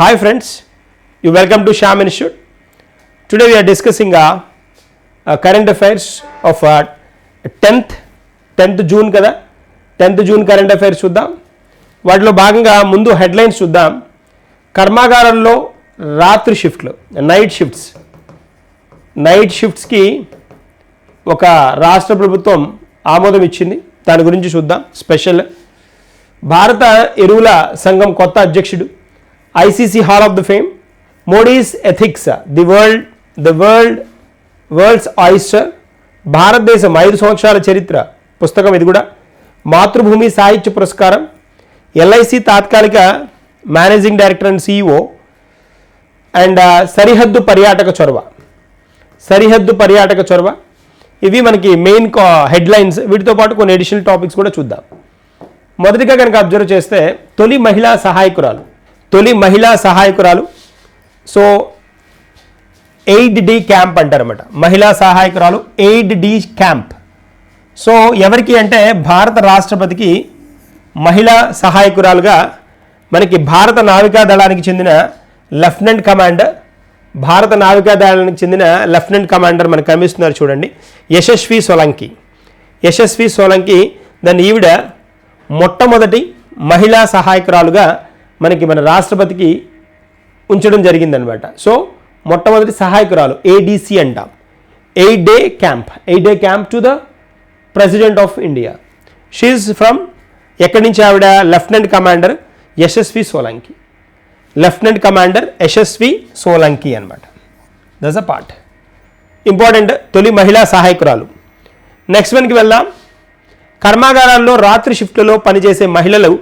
Hi friends, you welcome to Sham Institute. Today we are discussing uh, uh, current affairs of uh, 10th 10th June కదా tenth June current affairs చూద్దాం. వాటిలో భాగంగా ముందు headlines చూద్దాం. కర్మాగారంలో రాత్రి షిఫ్ట్లు నైట్ షిఫ్ట్స్ నైట్ షిఫ్ట్స్కి ఒక రాష్ట్ర ప్రభుత్వం ఆమోదం ఇచ్చింది. దాని గురించి చూద్దాం. స్పెషల్ భారత ఎరువుల సంఘం కొత్త అధ్యక్షుడు ICC hall of the fame Modi's ethics the world the world world's oyster భారతదేశం ఐదు సంవత్సరాల చరిత్ర పుస్తకం ఇది కూడా. మాతృభూమి సాహిత్య పురస్కారం. ఎల్ఐసి తాత్కాలిక managing director and CEO and uh, సరిహద్దు పర్యాటక చొరవ. సరిహద్దు పర్యాటక చొరవ. ఇవి మనకి మెయిన్ హెడ్లైన్స్. వీటితో పాటు కొన్ని అడిషనల్ టాపిక్స్ కూడా చూద్దాం. మొదటిగా కనుక అబ్జర్వ్ చేస్తే తొలి మహిళా సహాయకురాలు. తొలి మహిళా సహాయకురాలు. సో ఎయిడ్ డి క్యాంప్ అంటారన్నమాట. మహిళా సహాయకురాలు ఎయిడ్ డి క్యాంప్. సో ఎవరికి అంటే భారత రాష్ట్రపతికి మహిళా సహాయకురాలుగా మనకి భారత నావికా దళానికి చెందిన లెఫ్టినెంట్ కమాండర్ భారత నావికా దళానికి చెందిన లెఫ్టినెంట్ కమాండర్ మనకు కనిపిస్తున్నారు చూడండి యశస్వి సోలంకి. యశస్వి సోలంకి దాన్ని ఈవిడ మొట్టమొదటి మహిళా సహాయకురాలుగా మనకి మన రాష్ట్రపతికి ఉంచడం జరిగిందనమాట. సో మొట్టమొదటి సహాయకురాలు ఏడీసీ అంటాం. Aide de camp aide de camp to the president of India she's from ఎక్కడి నుంచి ఆవిడ? Lieutenant commander Yashasvi Solanki. Lieutenant commander Yashasvi Solanki అనమాట దస్ అ పార్ట్ ఇంపార్టెంట్ తొలి మహిళా సహాయకురాలు. నెక్స్ట్ వన్కి వెళ్దాం. కర్మాగారాల్లో రాత్రి షిఫ్ట్లలో పనిచేసే మహిళలు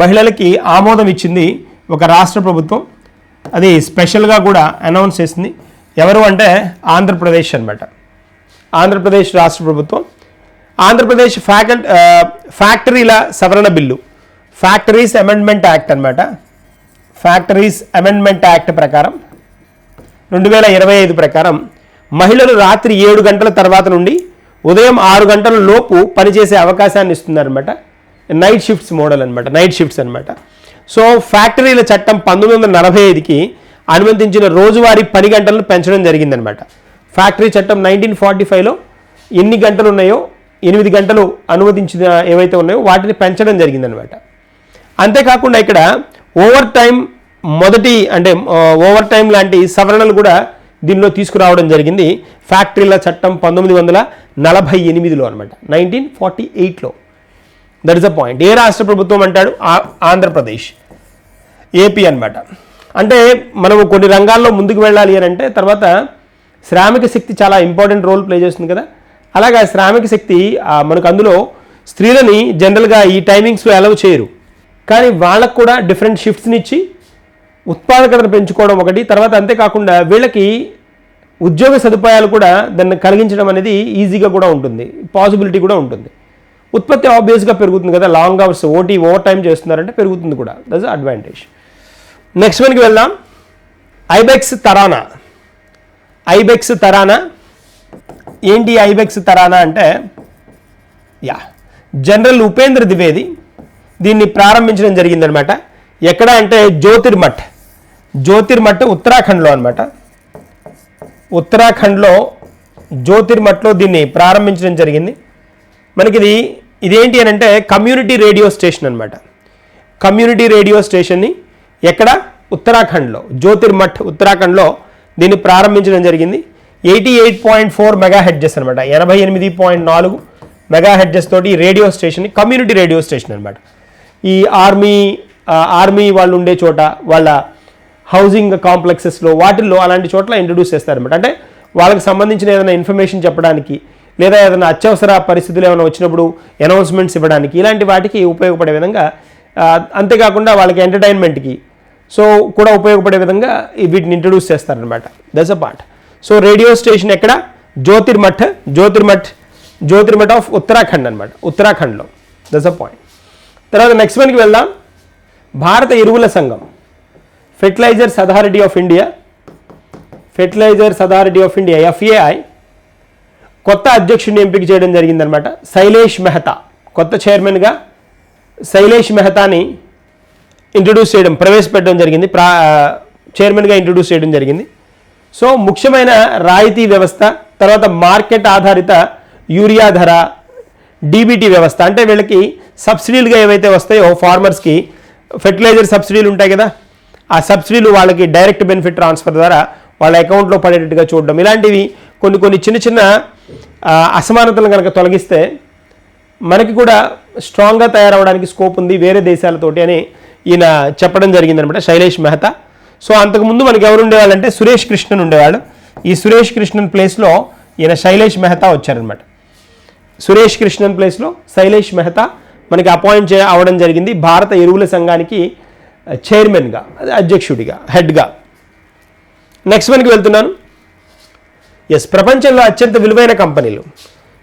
మహిళలకి ఆమోదం ఇచ్చింది ఒక రాష్ట్ర ప్రభుత్వం. అది స్పెషల్గా కూడా అనౌన్స్ చేసింది. ఎవరు అంటే ఆంధ్రప్రదేశ్ అనమాట ఆంధ్రప్రదేశ్ రాష్ట్ర ప్రభుత్వం. ఆంధ్రప్రదేశ్ ఫ్యాకల్ ఫ్యాక్టరీల సవరణ బిల్లు. ఫ్యాక్టరీస్ అమెండ్మెంట్ యాక్ట్ అనమాట ఫ్యాక్టరీస్ అమెండ్మెంట్ యాక్ట్ ప్రకారం రెండు వేల ఇరవై ఐదు ప్రకారం మహిళలు రాత్రి ఏడు గంటల తర్వాత నుండి ఉదయం ఆరు గంటల లోపు పనిచేసే అవకాశాన్ని ఇస్తుందన్నమాట నైట్ షిఫ్ట్స్ మోడల్ అనమాట నైట్ షిఫ్ట్స్ అనమాట సో ఫ్యాక్టరీల చట్టం పంతొమ్మిది వందల నలభై ఐదుకి అనుమతించిన రోజువారీ పని గంటలను పెంచడం జరిగిందనమాట ఫ్యాక్టరీ చట్టం నైన్టీన్ ఫార్టీ ఫైవ్లో ఎన్ని గంటలు ఉన్నాయో ఎనిమిది గంటలు అనుమతించిన ఏవైతే ఉన్నాయో వాటిని పెంచడం జరిగిందనమాట అంతేకాకుండా ఇక్కడ ఓవర్ టైం మొదటి అంటే ఓవర్ టైం లాంటి సవరణలు కూడా దీనిలో తీసుకురావడం జరిగింది. ఫ్యాక్టరీల చట్టం పంతొమ్మిది వందల నలభై ఎనిమిదిలో అనమాట నైన్టీన్ ఫార్టీ ఎయిట్లో దట్ ఇస్ అ పాయింట్ ఏ రాష్ట్ర ప్రభుత్వం అంటాడు? ఆ- ఆంధ్రప్రదేశ్. ఏపీ అన్నమాట. అంటే మనము కొన్ని రంగాల్లో ముందుకు వెళ్ళాలి అని అంటే తర్వాత శ్రామిక శక్తి చాలా ఇంపార్టెంట్ రోల్ ప్లే చేస్తుంది కదా. అలాగే ఆ శ్రామిక శక్తి మనకు అందులో స్త్రీలని జనరల్గా ఈ టైమింగ్స్లో అలవ్ చేయరు. కానీ వాళ్ళకు కూడా డిఫరెంట్ షిఫ్ట్స్ని ఇచ్చి ఉత్పాదకతను పెంచుకోవడం ఒకటి. తర్వాత అంతేకాకుండా వీళ్ళకి ఉద్యోగ సదుపాయాలు కూడా దాన్ని కలిగించడం అనేది ఈజీగా కూడా ఉంటుంది. పాసిబిలిటీ కూడా ఉంటుంది. ఉత్పత్తి ఆబ్వియస్గా పెరుగుతుంది కదా. Long hours OT over time చేస్తున్నారంటే పెరుగుతుంది కూడా. దట్స్ అడ్వాంటేజ్ నెక్స్ట్ వన్కి వెళ్దాం. ఐబెక్స్ తరానా ఐబెక్స్ తరానా ఏంటి ఐబెక్స్ తరానా అంటే? యా జనరల్ ఉపేంద్ర ద్వివేది దీన్ని ప్రారంభించడం జరిగిందనమాట ఎక్కడ అంటే జ్యోతిర్మఠ్. జ్యోతిర్మఠ్ ఉత్తరాఖండ్లో అనమాట ఉత్తరాఖండ్లో జ్యోతిర్మఠ్లో దీన్ని ప్రారంభించడం జరిగింది. మనకిది ఇదేంటి అని అంటే కమ్యూనిటీ రేడియో స్టేషన్ అనమాట కమ్యూనిటీ రేడియో స్టేషన్ని ఎక్కడ? ఉత్తరాఖండ్లో. జ్యోతిర్మఠ్ ఉత్తరాఖండ్లో దీన్ని ప్రారంభించడం జరిగింది. Eighty eight point four megahertz అనమాట ఎనభై ఎనిమిది పాయింట్ నాలుగు మెగా హెడ్జెస్ తోటి radio station community radio station అనమాట ఈ ఆర్మీ ఆర్మీ వాళ్ళు ఉండే చోట వాళ్ళ హౌసింగ్ కాంప్లెక్సెస్లో వాటిల్లో అలాంటి చోట్ల ఇంట్రడ్యూస్ చేస్తారనమాట అంటే వాళ్ళకి సంబంధించిన ఏదైనా ఇన్ఫర్మేషన్ చెప్పడానికి లేదా ఏదైనా అత్యవసర పరిస్థితులు ఏమైనా వచ్చినప్పుడు అనౌన్స్మెంట్స్ ఇవ్వడానికి ఇలాంటి వాటికి ఉపయోగపడే విధంగా అంతేకాకుండా వాళ్ళకి ఎంటర్టైన్మెంట్కి సో కూడా ఉపయోగపడే విధంగా వీటిని ఇంట్రడ్యూస్ చేస్తారనమాట that's a part so radio station ఎక్కడ? జ్యోతిర్మఠ్ జ్యోతిర్మఠ్ జ్యోతిర్మఠ్ ఆఫ్ ఉత్తరాఖండ్ అనమాట ఉత్తరాఖండ్లో. దట్స్ అ పాయింట్ తర్వాత నెక్స్ట్ వన్కి వెళ్దాం. భారత ఎరువుల సంఘం. Fertilisers authority of India fertilisers authority of India FAI కొత్త అధ్యక్షుడిని ఎంపిక చేయడం జరిగిందనమాట శైలేష్ మెహతా. కొత్త చైర్మన్గా శైలేష్ మెహతాని ఇంట్రడ్యూస్ చేయడం ప్రవేశపెట్టడం జరిగింది. ప్రా చైర్మన్గా ఇంట్రడ్యూస్ చేయడం జరిగింది. సో ముఖ్యమైన రాయితీ వ్యవస్థ తర్వాత మార్కెట్ ఆధారిత యూరియా ధర డీబీటీ వ్యవస్థ. అంటే వీళ్ళకి సబ్సిడీలుగా ఏవైతే వస్తాయో ఫార్మర్స్కి ఫెర్టిలైజర్ సబ్సిడీలు ఉంటాయి కదా ఆ సబ్సిడీలు వాళ్ళకి డైరెక్ట్ బెనిఫిట్ ట్రాన్స్ఫర్ ద్వారా వాళ్ళ అకౌంట్లో పడేటట్టుగా చూడడం. ఇలాంటివి కొన్ని కొన్ని చిన్న చిన్న అసమానతలను కనుక తొలగిస్తే మనకి కూడా స్ట్రాంగ్గా తయారవడానికి స్కోప్ ఉంది వేరే దేశాలతోటి అని ఈయన చెప్పడం జరిగిందనమాట శైలేష్ మెహతా. సో అంతకుముందు మనకి ఎవరు ఉండేవాళ్ళంటే సురేష్ కృష్ణన్ ఉండేవాళ్ళు ఈ సురేష్ కృష్ణన్ ప్లేస్లో ఈయన శైలేష్ మెహతా వచ్చారనమాట. సురేష్ కృష్ణన్ ప్లేస్లో శైలేష్ మెహతా మనకి అపాయింట్ చే అవడం జరిగింది భారత ఎరువుల సంఘానికి చైర్మన్గా అదే అధ్యక్షుడిగా హెడ్గా. నెక్స్ట్ మనకి వెళ్తున్నాను. ఎస్ ప్రపంచంలో అత్యంత విలువైన కంపెనీలు.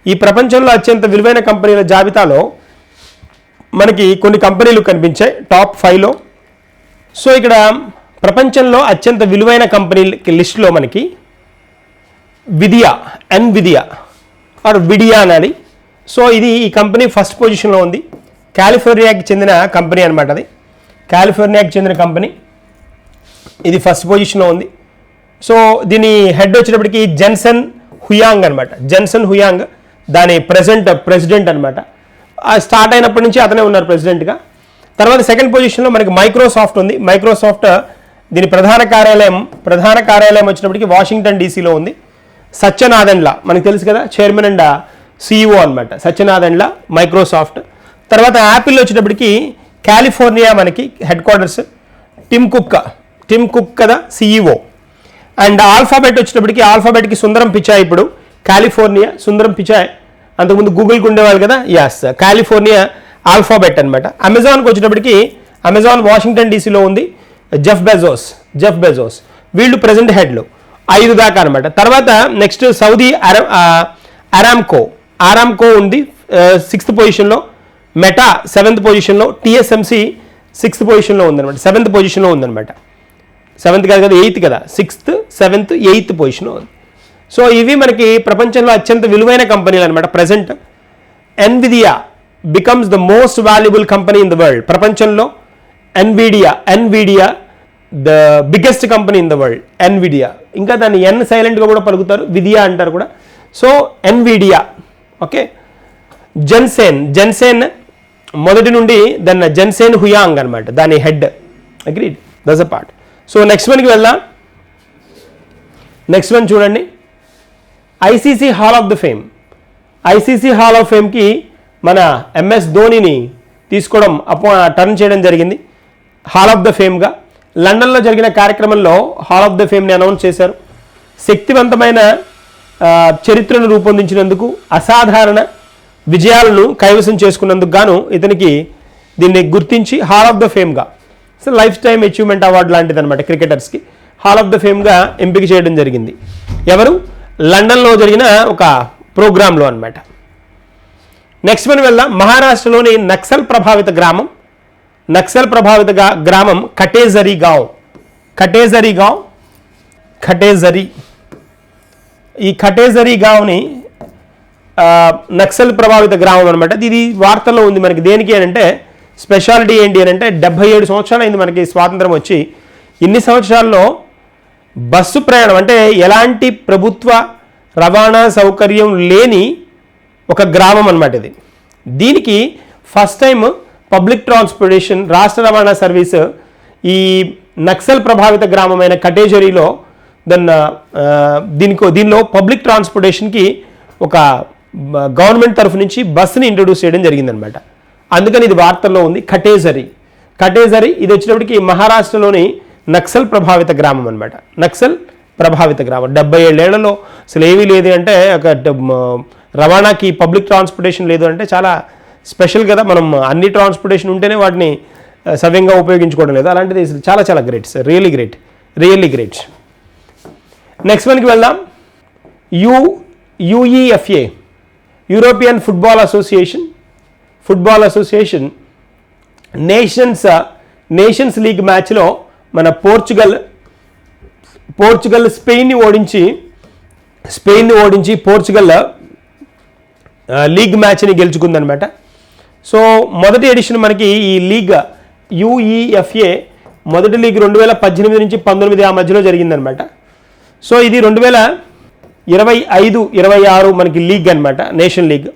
ఈ ప్రపంచంలో అత్యంత విలువైన కంపెనీల జాబితాలో మనకి కొన్ని కంపెనీలు కనిపించాయి. టాప్ ఫైవ్లో సో ఇక్కడ ప్రపంచంలో అత్యంత విలువైన కంపెనీలకి లిస్టులో మనకి విదియా ఎన్ విదియా ఆర్ విడియా అనాలి. సో ఇది ఈ కంపెనీ ఫస్ట్ పొజిషన్లో ఉంది. కాలిఫోర్నియాకి చెందిన కంపెనీ అనమాట అది. కాలిఫోర్నియాకి చెందిన కంపెనీ. ఇది ఫస్ట్ పొజిషన్లో ఉంది. సో దీని హెడ్ వచ్చేటప్పటికి జెన్సన్ హుయాంగ్ అనమాట జెన్సన్ హుయాంగ్ దాని ప్రెసెంట్ ప్రెసిడెంట్ అనమాట స్టార్ట్ అయినప్పటి నుంచి అతనే ఉన్నారు ప్రెసిడెంట్గా. తర్వాత సెకండ్ పొజిషన్లో మనకి మైక్రోసాఫ్ట్ ఉంది. మైక్రోసాఫ్ట్ దీని ప్రధాన కార్యాలయం ప్రధాన కార్యాలయం వచ్చినప్పటికి వాషింగ్టన్ డీసీలో ఉంది. సత్యనాథన్లా మనకు తెలుసు కదా చైర్మన్ అండ్ సిఇఓ అనమాట సత్యనాథన్లా మైక్రోసాఫ్ట్. తర్వాత యాపిల్ వచ్చేటప్పటికి కాలిఫోర్నియా మనకి హెడ్ క్వార్టర్స్. టిమ్ కుక్క టిమ్ కుక్ కదా సిఇఓ అండ్ ఆల్ఫాబెట్ వచ్చినప్పటికీ ఆల్ఫాబెట్కి సుందరం పిచాయ్ ఇప్పుడు. కాలిఫోర్నియా సుందరం పిచాయ్ అంతకుముందు గూగుల్కి ఉండేవాళ్ళు కదా? యాస్ కాలిఫోర్నియా ఆల్ఫాబెట్ అనమాట అమెజాన్కి వచ్చినప్పటికీ అమెజాన్ వాషింగ్టన్ డీసీలో ఉంది. Jeff Bezos Jeff Bezos. వీళ్ళు ప్రజెంట్ హెడ్లు ఐదు దాకా అనమాట తర్వాత నెక్స్ట్ సౌదీ అరా అరామ్కో. ఆరామ్కో ఉంది సిక్స్త్ పొజిషన్లో మెటా సెవెంత్ పొజిషన్లో టీఎస్ఎంసీ సిక్స్త్ పొజిషన్లో ఉందన్నమాట. సెవెంత్ పొజిషన్లో ఉందన్నమాట. సెవెంత్ కాదు కదా ఎయిత్ కదా. Sixth seventh eighth position so ఇవి మనకి ప్రపంచంలో అత్యంత విలువైన కంపెనీలు అనమాట present Nvidia becomes the most valuable company in the world ప్రపంచంలో Nvidia Nvidia the biggest company in the world Nvidia ఇంకా దాన్ని ఎన్ సైలెంట్గా కూడా పలుకుతారు విదియా అంటారు కూడా. So Nvidia okay Jensen Jensen మొదటి నుండి దాన్ని జెన్సేన్ హుయాంగ్ అనమాట దాని head agreed thus a part so next వన్కి వెళ్దాం. నెక్స్ట్ వన్ చూడండి. ICC hall of the fame ICC hall of ఫేమ్కి మన ఎంఎస్ ధోనిని తీసుకోవడం అపో టర్న్ చేయడం జరిగింది. హాల్ ఆఫ్ ద ఫేమ్గా లండన్లో జరిగిన కార్యక్రమంలో హాల్ ఆఫ్ ద ఫేమ్ని అనౌన్స్ చేశారు. శక్తివంతమైన చరిత్రను రూపొందించినందుకు అసాధారణ విజయాలను కైవసం చేసుకున్నందుకు గాను ఇతనికి దీన్ని గుర్తించి హాల్ ఆఫ్ ద ఫేమ్గా so life time achievement award లాంటిది అనమాట క్రికెటర్స్కి. హాల్ ఆఫ్ ద ఫేమ్గా ఎంపిక చేయడం జరిగింది. ఎవరు? లండన్లో జరిగిన ఒక ప్రోగ్రాంలో అనమాట నెక్స్ట్ మనం వెళ్దాం. మహారాష్ట్రలోని నక్సల్ ప్రభావిత గ్రామం. నక్సల్ ప్రభావిత గ్రామం కటేజరీ గావ్. కటేజరీ గావ్? ఖటేజరీ ఈ ఖటేజరీ గావ్ని నక్సల్ ప్రభావిత గ్రామం అనమాట ఇది వార్తల్లో ఉంది మనకి. దేనికి అని అంటే స్పెషాలిటీ ఏంటి అని అంటే డెబ్బై ఏడు సంవత్సరాలు అయింది మనకి స్వాతంత్రం వచ్చి. ఇన్ని సంవత్సరాల్లో బస్సు ప్రయాణం అంటే ఎలాంటి ప్రభుత్వ రవాణా సౌకర్యం లేని ఒక గ్రామం అనమాట ఇది. దీనికి ఫస్ట్ టైం పబ్లిక్ ట్రాన్స్పోర్టేషన్ రాష్ట్ర రవాణా సర్వీస్ ఈ నక్సల్ ప్రభావిత గ్రామమైన కటేజరీలో దన్న దీనికో దీనిలో పబ్లిక్ ట్రాన్స్పోర్టేషన్కి ఒక గవర్నమెంట్ తరఫు నుంచి బస్సుని ఇంట్రొడ్యూస్ చేయడం జరిగిందనమాట అందుకని ఇది వార్తల్లో ఉంది. కటేజరీ. కటేజరీ ఇది వచ్చినప్పటికి మహారాష్ట్రలోని నక్సల్ ప్రభావిత గ్రామం అనమాట నక్సల్ ప్రభావిత గ్రామం. డెబ్బై ఏళ్ళలో అసలు ఏమీ లేదు అంటే ఒక రవాణాకి పబ్లిక్ ట్రాన్స్పోర్టేషన్ లేదు అంటే చాలా స్పెషల్ కదా. మనం అన్ని ట్రాన్స్పోర్టేషన్ ఉంటేనే వాటిని సవ్యంగా ఉపయోగించుకోవడం లేదు. అలాంటిది చాలా చాలా great really really great really great next వన్కి వెళ్దాం. U UEFA European football association football association nations nations league మ్యాచ్లో మన పోర్చుగల్ పోర్చుగల్ స్పెయిన్ని ఓడించి స్పెయిన్ని ఓడించి పోర్చుగల్ లీగ్ uh, మ్యాచ్ని గెలుచుకుందనమాట సో మొదటి ఎడిషన్ మనకి ఈ లీగ్ యుఈఎఫ్ఏ మొదటి లీగ్ రెండు వేల పద్దెనిమిది నుంచి పంతొమ్మిది ఆ మధ్యలో జరిగిందనమాట సో ఇది రెండు వేల ఇరవై ఐదు ఇరవై ఆరు మనకి లీగ్ అనమాట నేషన్ లీగ్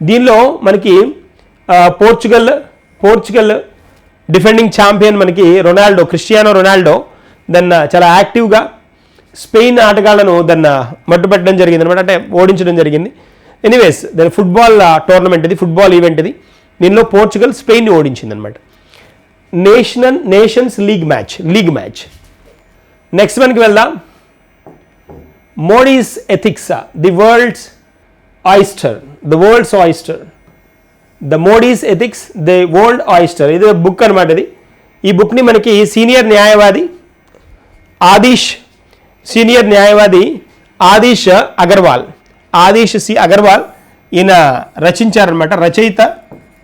దీనిలో మనకి పోర్చుగల్ పోర్చుగల్ డిఫెండింగ్ ఛాంపియన్ మనకి రొనాల్డో క్రిస్టియానో రొనాల్డో దెన్ చాలా యాక్టివ్గా స్పెయిన్ ఆటగాళ్ళను దెన్ మట్టుపెట్టడం జరిగింది అనమాట అంటే ఓడించడం జరిగింది. ఎనీవేస్ దాని ఫుట్బాల్ టోర్నమెంట్ ఇది ఫుట్బాల్ ఈవెంట్ ఇది. దీనిలో పోర్చుగల్ స్పెయిన్ ఓడించింది అనమాట national nations league match league match. Next మనకి వెళ్దాం. Modi's ethics the world's oyster the world's oyster. The Modi's ethics the world oyster ఇది బుక్ అనమాట ఇది. ఈ బుక్ని మనకి సీనియర్ న్యాయవాది ఆదిష్ సీనియర్ న్యాయవాది ఆదిష్ అగర్వాల్. ఆదిష్ సి అగర్వాల్ ఈయన రచించారనమాట రచయిత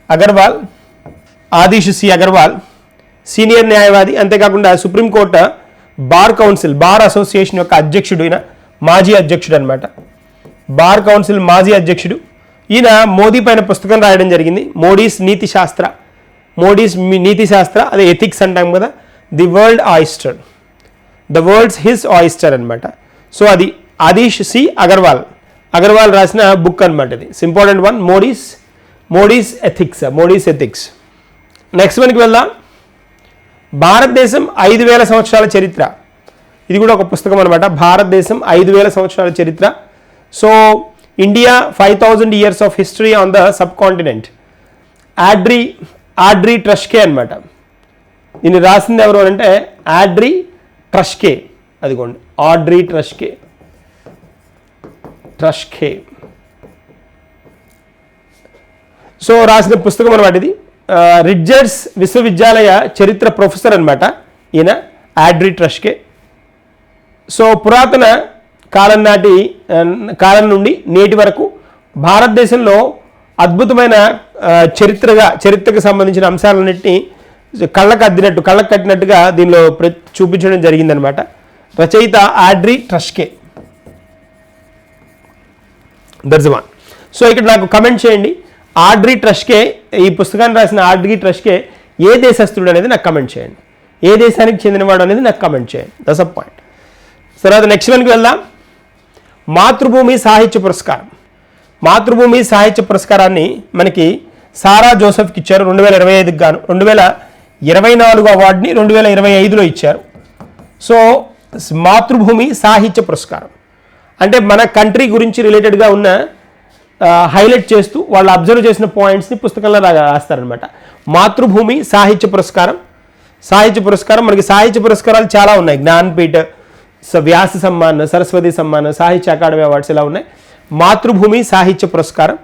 అగర్వాల్ ఆదిష్ సి అగర్వాల్ సీనియర్ న్యాయవాది. అంతేకాకుండా supreme court bar council bar association యొక్క అధ్యక్షుడు ఈయన మాజీ అధ్యక్షుడు అనమాట బార్ కౌన్సిల్ మాజీ అధ్యక్షుడు. ఈయన మోదీ పైన పుస్తకం రాయడం జరిగింది. మోడీస్ నీతి శాస్త్ర. మోడీస్ నీతి శాస్త్ర అదే ఎథిక్స్ అంటాం కదా. The world oyster the world's his oyster అనమాట సో అది ఆదిష్ సి అగర్వాల్. అగర్వాల్ రాసిన బుక్ అనమాట ఇది. Important one Modi's Modi's ethics Modi's ethics next మనకి వెళ్దాం. భారతదేశం ఐదు వేల సంవత్సరాల చరిత్ర. ఇది కూడా ఒక పుస్తకం అనమాట భారతదేశం ఐదు వేల సంవత్సరాల చరిత్ర. So India five thousand years of history on the subcontinent Audrey Audrey Truschke అనమాట దీన్ని రాసింది ఎవరు అంటే ఆడ్రీ ట్రష్కే అదిగోండి ఆడ్రీ ట్రష్కే ట్రష్కే సో రాసిన పుస్తకం అనమాట ఇది. రిడ్జర్స్ విశ్వవిద్యాలయ చరిత్ర ప్రొఫెసర్ అనమాట ఈయన ఆడ్రీ ట్రష్కే సో పురాతన కాలం నాటి కాలం నుండి నేటి వరకు భారతదేశంలో అద్భుతమైన చరిత్రగా చరిత్రకు సంబంధించిన అంశాలన్నింటినీ కళ్ళకు అద్దినట్టు కళ్ళకు కట్టినట్టుగా దీనిలో చూపించడం జరిగిందనమాట. రచయిత ఆడ్రీ ట్రష్కే. దర్జమాన్ సో ఇక్కడ నాకు కమెంట్ చేయండి. ఆడ్రీ ట్రష్కే ఈ పుస్తకాన్ని రాసిన ఆడ్రీ ట్రష్కే ఏ దేశస్థుడు అనేది నాకు కమెంట్ చేయండి. ఏ దేశానికి చెందినవాడు అనేది నాకు కమెంట్ చేయండి. దస్ అ పాయింట్ తర్వాత నెక్స్ట్ వన్కి వెళ్దాం. మాతృభూమి సాహిత్య పురస్కారం. మాతృభూమి సాహిత్య పురస్కారాన్ని మనకి సారా జోసెఫ్కి ఇచ్చారు. రెండు వేల ఇరవై ఐదుకి గాను రెండు వేల ఇరవై నాలుగు అవార్డుని రెండు వేల ఇరవై ఐదులో ఇచ్చారు. సో మాతృభూమి సాహిత్య పురస్కారం. అంటే మన కంట్రీ గురించి రిలేటెడ్గా ఉన్న హైలైట్ చేస్తూ వాళ్ళు అబ్జర్వ్ చేసిన పాయింట్స్ని పుస్తకంలో రాస్తారనమాట మాతృభూమి సాహిత్య పురస్కారం. సాహిత్య పురస్కారం మనకి సాహిత్య పురస్కారాలు చాలా ఉన్నాయి. జ్ఞాన్పీఠ వ్యాస సమ్మాన్ సరస్వతి సమ్మాన్ సాహిత్య అకాడమీ అవార్డ్స్ ఇలా ఉన్నాయి. మాతృభూమి సాహిత్య పురస్కారం.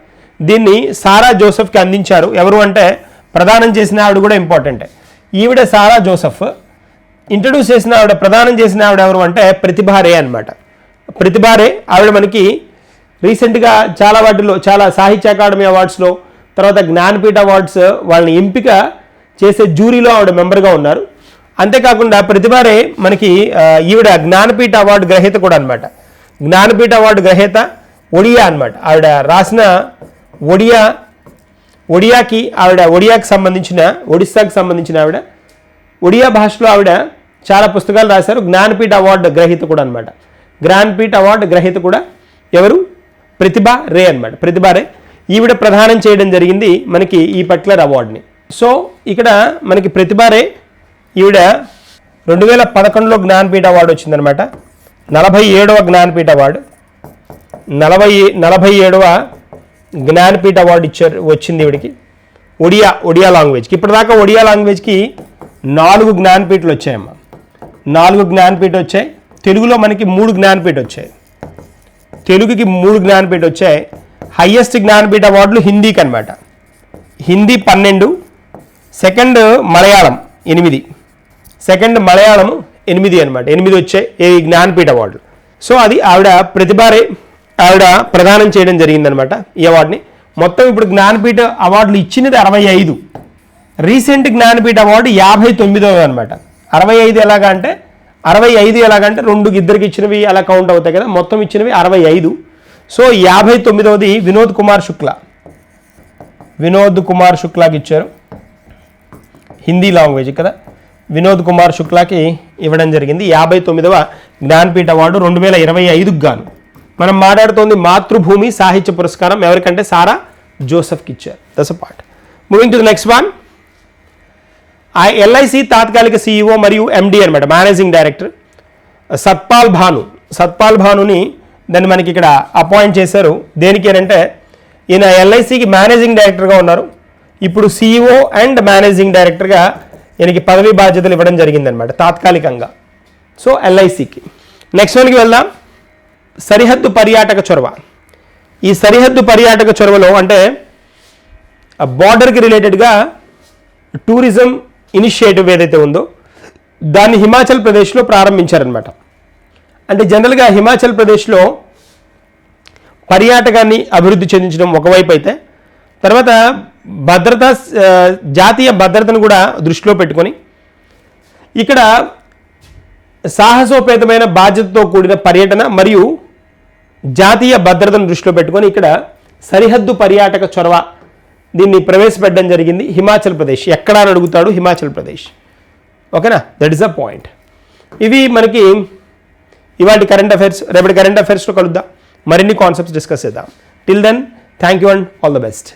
దీన్ని సారా జోసెఫ్కి అందించారు. ఎవరు అంటే ప్రదానం చేసిన ఆవిడ కూడా ఇంపార్టెంటే. ఈవిడ సారా జోసెఫ్. ఇంట్రడ్యూస్ చేసిన ఆవిడ ప్రదానం చేసిన ఆవిడ ఎవరు అంటే ప్రతిభారే అనమాట ప్రతిభారే ఆవిడ మనకి రీసెంట్గా చాలా వాటిలో చాలా సాహిత్య అకాడమీ అవార్డ్స్లో తర్వాత జ్ఞానపీఠ అవార్డ్స్ వాళ్ళని ఎంపిక చేసే జ్యూరీలో ఆవిడ మెంబర్గా ఉన్నారు. అంతేకాకుండా ప్రతిభారే మనకి ఈవిడ జ్ఞానపీఠ అవార్డు గ్రహీత కూడా అనమాట జ్ఞానపీఠ అవార్డు గ్రహీత ఒడియా అనమాట ఆవిడ రాసిన ఒడియా ఒడియాకి ఆవిడ ఒడియాకి సంబంధించిన ఒడిస్సాకి సంబంధించిన ఆవిడ ఒడియా భాషలో ఆవిడ చాలా పుస్తకాలు రాశారు. జ్ఞానపీఠ అవార్డు గ్రహీత కూడా అనమాట జ్ఞానపీఠ అవార్డు గ్రహీత కూడా ఎవరు? ప్రతిభ రే అనమాట ప్రతిభ రే. ఈవిడ ప్రదానం చేయడం జరిగింది మనకి ఈ పర్టికులర్ అవార్డుని. సో ఇక్కడ మనకి ప్రతిభ రే ఈవిడ రెండు వేల పదకొండులో జ్ఞానపీఠ అవార్డు వచ్చిందనమాట నలభై ఏడవ జ్ఞానపీఠ అవార్డు. నలభై నలభై ఏడవ జ్ఞానపీఠ అవార్డు ఇచ్చారు వచ్చింది ఈవిడికి. ఒడియా ఒడియా లాంగ్వేజ్కి. ఇప్పటిదాకా ఒడియా లాంగ్వేజ్కి నాలుగు జ్ఞానపీఠలు వచ్చాయమ్మా. నాలుగు జ్ఞానపీఠ వచ్చాయి. తెలుగులో మనకి మూడు జ్ఞానపీఠ వచ్చాయి. తెలుగుకి మూడు జ్ఞానపీఠ వచ్చాయి. హయ్యెస్ట్ జ్ఞానపీఠ అవార్డులు హిందీకి అనమాట హిందీ పన్నెండు సెకండ్ మలయాళం ఎనిమిది. సెకండ్ మలయాళం ఎనిమిది అనమాట ఎనిమిది వచ్చాయి ఈ జ్ఞానపీఠ అవార్డులు. సో అది ఆవిడ ప్రతిభారే ఆవిడ ప్రదానం చేయడం జరిగిందనమాట ఈ అవార్డుని. మొత్తం ఇప్పుడు జ్ఞానపీఠ అవార్డులు ఇచ్చినది అరవై ఐదు. రీసెంట్ జ్ఞానపీఠ అవార్డు యాభై తొమ్మిదవ అనమాట అరవై ఐదు ఎలాగా అంటే అరవై ఐదు ఎలాగంటే రెండు ఇద్దరికి ఇచ్చినవి అలా కౌంట్ అవుతాయి కదా మొత్తం ఇచ్చినవి అరవై ఐదు. సో యాభై తొమ్మిదవది వినోద్ కుమార్ శుక్లా. వినోద్ కుమార్ శుక్లాకి ఇచ్చారు. హిందీ లాంగ్వేజ్ కదా. వినోద్ కుమార్ శుక్లాకి ఇవ్వడం జరిగింది. యాభై తొమ్మిదవ జ్ఞాన్పీఠ అవార్డు రెండు వేల ఇరవై ఐదుకు గాను. మనం మాట్లాడుతోంది మాతృభూమి సాహిత్య పురస్కారం. ఎవరికంటే సారా జోసెఫ్కి ఇచ్చారు. Thus part moving to the next one ఆ ఎల్ఐసి తాత్కాలిక సీఈఓ మరియు ఎండి అనమాట మేనేజింగ్ డైరెక్టర్ సత్పాల్ భాను. సత్పాల్ భానుని దాన్ని మనకి ఇక్కడ అపాయింట్ చేశారు. దేనికి అంటే ఈయన ఎల్ఐసికి మేనేజింగ్ డైరెక్టర్గా ఉన్నారు. ఇప్పుడు సీఈఓ అండ్ మేనేజింగ్ డైరెక్టర్గా ఈయనకి పదవి బాధ్యతలు ఇవ్వడం జరిగిందనమాట తాత్కాలికంగా. సో ఎల్ఐసికి నెక్స్ట్ వన్కి వెళ్దాం. సరిహద్దు పర్యాటక చొరవ. ఈ సరిహద్దు పర్యాటక చొరవలో అంటే బార్డర్కి రిలేటెడ్గా టూరిజం ఇనిషియేటివ్ ఏదైతే ఉందో దాన్ని హిమాచల్ ప్రదేశ్లో ప్రారంభించారనమాట అంటే జనరల్గా హిమాచల్ ప్రదేశ్లో పర్యాటకాన్ని అభివృద్ధి చెందించడం ఒకవైపు అయితే తర్వాత భద్రత జాతీయ భద్రతను కూడా దృష్టిలో పెట్టుకొని ఇక్కడ సాహసోపేతమైన బాధ్యతతో కూడిన పర్యటన మరియు జాతీయ భద్రతను దృష్టిలో పెట్టుకొని ఇక్కడ సరిహద్దు పర్యాటక చొరవ దీన్ని ప్రవేశపెట్టడం జరిగింది హిమాచల్ ప్రదేశ్. ఎక్కడ అని అడుగుతాడు హిమాచల్ ప్రదేశ్. ఓకేనా? దట్ ఇస్ అ పాయింట్ ఇవి మనకి ఇవాటి కరెంట్ అఫైర్స్ రేపటి కరెంట్ అఫైర్స్లో కలుద్దాం. మరిన్ని కాన్సెప్ట్స్ డిస్కస్ చేద్దాం. Till then thank you and all the best